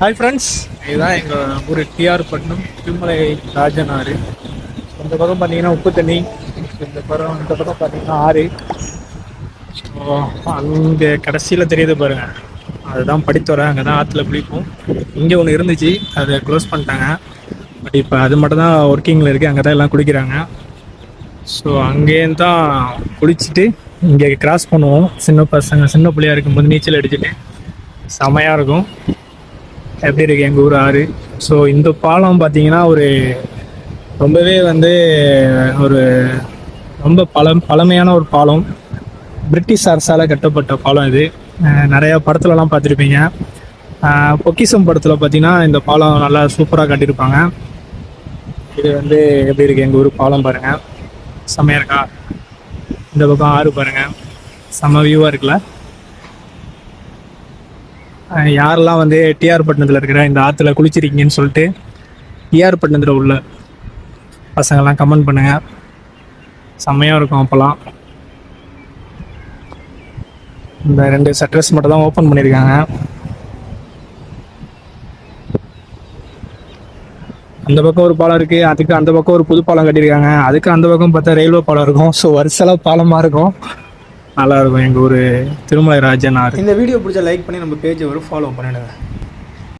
Hi friends இதுதான் எங்கள் ஊர் டிஆர் பட்டினம் திருமலை ராஜன் ஆறு இந்த பக்கம் பார்த்தீங்கன்னா உப்பு தண்ணி இந்த பக்கம் இந்த பக்கம் பார்த்தீங்கன்னா ஆறு. ஸோ அங்கே கடைசியில் தெரியுது பாருங்கள் அதுதான் படித்துறை அங்கே தான் ஆற்றுல குளிப்போம். இங்கே ஒன்று இருந்துச்சு அதை க்ளோஸ் பண்ணிட்டாங்க. பட் இப்போ அது மட்டும் தான் ஒர்க்கிங்கில் இருக்குது அங்கே தான் எல்லாம் குளிக்கிறாங்க. ஸோ அங்கேயும் தான் குளிச்சுட்டு இங்கே கிராஸ் பண்ணுவோம். சின்ன பசங்க சின்ன பிள்ளையா இருக்கும்போது நீச்சல் அடிச்சுட்டு. செமையாக இருக்கும். எப்படி இருக்கு எங்கள் ஊர் ஆறு? ஸோ இந்த பாலம் பார்த்தீங்கன்னா ஒரு ரொம்பவே வந்து ஒரு ரொம்ப பழம் பழமையான ஒரு பாலம். பிரிட்டிஷ் அரசால் கட்டப்பட்ட பாலம் இது. நிறையா நிறைய படத்துலலாம் பார்த்துருப்பீங்க பொக்கிசம் படத்தில் பார்த்தீங்கன்னா இந்த பாலம் நல்லா சூப்பராக கட்டியிருப்பாங்க. இது வந்து எப்படி இருக்கு எங்கள் ஊர் பாலம் பாருங்கள் செம்மையா இருக்கா? இந்த பக்கம் ஆறு பாருங்கள் செம்ம வியூவாக இருக்குல்ல? யாரெல்லாம் வந்து டிஆர் பட்டினத்தில் இருக்கிற இந்த ஆற்றுல குளிச்சிருக்கீங்கன்னு சொல்லிட்டு டிஆர் பட்டினத்தில் உள்ள பசங்கள்லாம் கமெண்ட் பண்ணுங்க. செம்மையாக இருக்கும் அப்போல்லாம். இந்த ரெண்டு சட்ரஸ் மட்டும் தான் ஓப்பன் பண்ணியிருக்காங்க. அந்த பக்கம் ஒரு பாலம் இருக்குது அதுக்கு அந்த பக்கம் ஒரு புது பாலம் கட்டியிருக்காங்க. அதுக்கு அந்த பக்கம் பார்த்தா ரயில்வே பாலம் இருக்கும். ஸோ வருஷலாம் பாலமாக இருக்கும். நல்லா இருக்கும் எங்கள் ஊர் திருமலை ராஜன் ஆறு. இந்த வீடியோ பிடிச்ச லைக் பண்ணி நம்ம பேஜை ஒரு ஃபாலோ பண்ணிடுங்க.